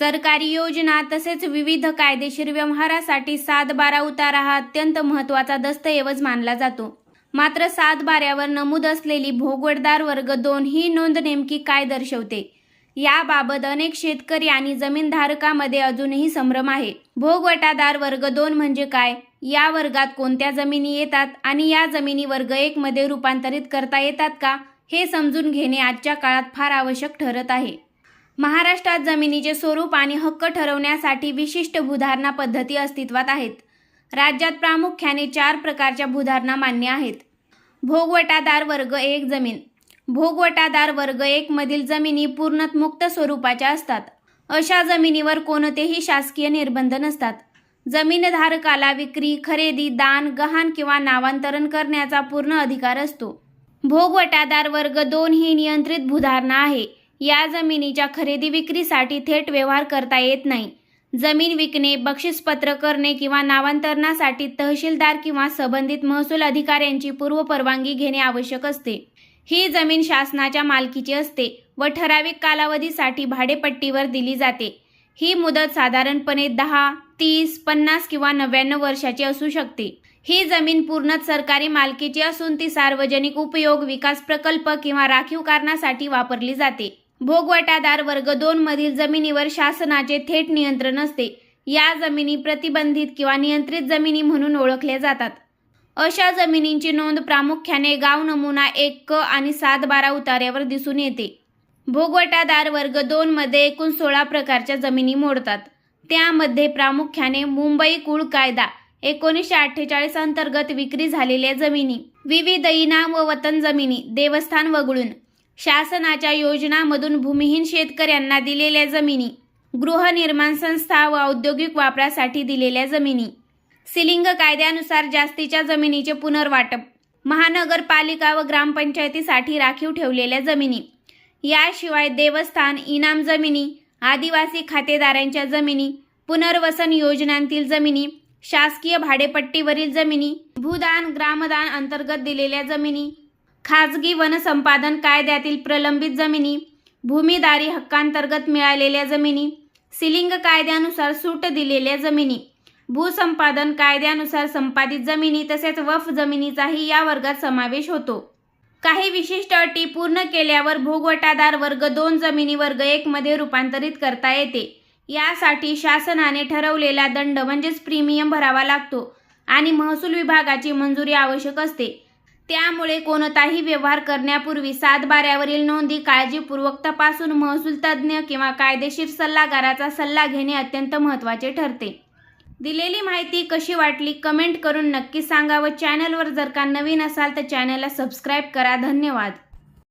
सरकारी योजना तसेच विविध कायदेशीर व्यवहारासाठी सात बारा उतारा हा अत्यंत महत्त्वाचा दस्तऐवज मानला जातो. मात्र सात बाऱ्यावर नमूद असलेली भोगवटदार वर्ग दोन ही नोंद नेमकी काय दर्शवते? याबाबत अनेक शेतकरी आणि जमीनधारकामध्ये अजूनही संभ्रम आहे. भोगवटादार वर्ग दोन म्हणजे काय? या वर्गात कोणत्या जमिनी येतात आणि या जमिनी वर्ग एक मध्ये रूपांतरित करता येतात का? हे समजून घेणे आजच्या काळात फार आवश्यक ठरत आहे. महाराष्ट्रात जमिनीचे स्वरूप आणि हक्क ठरवण्यासाठी विशिष्ट भूधारणा पद्धती अस्तित्वात आहेत. राज्यात प्रामुख्याने चार प्रकारच्या भूधारणा मान्य आहेत. भोगवटादार वर्ग एक जमीन. भोगवटादार वर्ग एक मधील जमिनी पूर्णत मुक्त स्वरूपाच्या असतात. अशा जमिनीवर कोणतेही शासकीय निर्बंध नसतात. जमीनधारकाला विक्री खरेदी दान गहाण किंवा नावांतरण करण्याचा पूर्ण अधिकार असतो. भोगवटादार वर्ग दोन ही नियंत्रित भूधारणा आहे. या जमिनीच्या खरेदी विक्रीसाठी थेट व्यवहार करता येत नाही. जमीन विकणे बक्षीसपत्र करणे किंवा नावांतरणासाठी तहसीलदार किंवा संबंधित महसूल अधिकाऱ्यांची पूर्व परवानगी घेणे आवश्यक असते. ही जमीन शासनाच्या मालकीची असते व ठराविक कालावधीसाठी भाडेपट्टीवर दिली जाते. ही मुदत साधारणपणे दहा तीस पन्नास किंवा नव्याण्णव वर्षाची असू शकते. ही जमीन पूर्णत सरकारी मालकीची असून ती सार्वजनिक उपयोग विकास प्रकल्प किंवा राखीव कारणासाठी वापरली जाते. भोगवटादार वर्ग दोन मधील जमिनीवर शासनाचे थेट नियंत्रण असते. या जमिनी प्रतिबंधित किंवा नियंत्रित जमिनी म्हणून ओळखल्या जातात. अशा जमिनींची नोंद प्रामुख्याने गाव नमुना एक क आणि सात बारा उतार्यावर दिसून येते. भोगवटादार वर्ग दोन मध्ये एकूण सोळा प्रकारच्या जमिनी मोडतात. त्यामध्ये प्रामुख्याने मुंबई कुळ कायदा एकोणीसशे अठ्ठेचाळीस अंतर्गत विक्री झालेल्या जमिनी विविध इनाम व वतन जमिनी देवस्थान वगळून शासनाच्या योजनामधून भूमिहीन शेतकऱ्यांना दिलेल्या जमिनी गृहनिर्माण संस्था व औद्योगिक वापरासाठी दिलेल्या जमिनी. सिलिंग कायद्यानुसार जास्तीच्या जमिनीचे पुनर्वाटप महानगरपालिका व ग्रामपंचायतीसाठी राखीव ठेवलेल्या जमिनी. याशिवाय देवस्थान इनाम जमिनी आदिवासी खातेदारांच्या जमिनी पुनर्वसन योजनांतील जमिनी शासकीय भाडेपट्टीवरील जमिनी भूदान ग्रामदान अंतर्गत दिलेल्या जमिनी खाजगी वनसंपादन कायद्यातील प्रलंबित जमिनी भूमिदारी हक्कांतर्गत मिळालेल्या जमिनी सिलिंग कायद्यानुसार सूट दिलेल्या जमिनी भूसंपादन कायद्यानुसार संपादित जमिनी तसेच वफ जमिनीचाही या वर्गात समावेश होतो. काही विशिष्ट अटी पूर्ण केल्यावर भोगवटादार वर्ग दोन जमिनी वर्ग एकमध्ये रूपांतरित करता येते. यासाठी शासनाने ठरवलेला दंड म्हणजेच प्रीमियम भरावा लागतो आणि महसूल विभागाची मंजुरी आवश्यक असते. त्यामुळे कोणताही व्यवहार करण्यापूर्वी सातबाऱ्यावरील नोंदी काळजीपूर्वक तपासून महसूल तज्ज्ञ किंवा कायदेशीर सल्लागाराचा सल्ला घेणे अत्यंत महत्त्वाचे ठरते. दिलेली माहिती कशी वाटली कमेंट करून नक्की सांगा व चॅनलवर जर का नवीन असाल तर चॅनलला सबस्क्राईब करा. धन्यवाद.